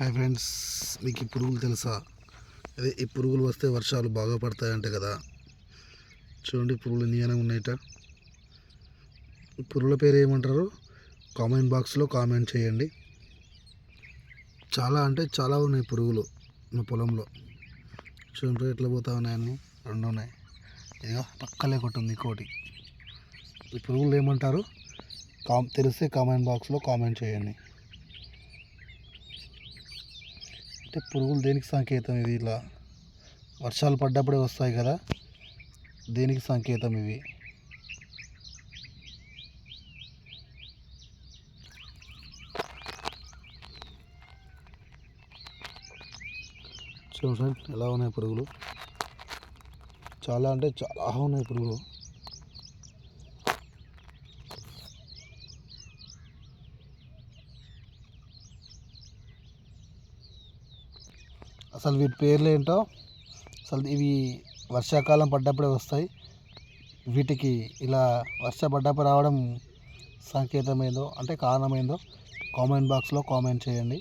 Hi friends మీకు ఈ పురుగులు తెలుసా? అదే ఈ పురుగులు వస్తే వర్షాలు బాగా పడతాయంట కదా. చూడండి పురుగులు నీయనే ఉన్నాయట. పురుగుల పేరు ఏమంటారు? కామెంట్ బాక్స్లో కామెంట్ చేయండి. చాలా అంటే చాలా ఉన్నాయి పురుగులు మా పొలంలో. చూడండి ఎట్లా పోతా ఉన్నాయని రెండు ఉన్నాయి. ఇదిగో పక్కలే ఒకటి ఉంది ఇంకోటి ఈ పురుగులు ఏమంటారు? కామ్ తెలిస్తే కామెంట్ బాక్స్లో కామెంట్ చేయండి. అంటే పురుగులు దేనికి సంకేతం ఇది ఇలా? వర్షాలు పడ్డప్పుడే వస్తాయి కదా. దేనికి సంకేతం ఇవి? చూడండి ఎలా ఉన్నాయి పురుగులు. చాలా అంటే చాలా ఉన్నాయి పురుగులు. అసలు వీటి పేర్లు ఏంటో అసలు ఇవి వర్షాకాలం పడ్డప్పుడే వస్తాయి. వీటికి ఇలా వర్ష పడ్డప్పుడు రావడం సంకేతం ఏందో అంటే కారణం ఏందో కామెంట్ బాక్స్లో కామెంట్ చేయండి.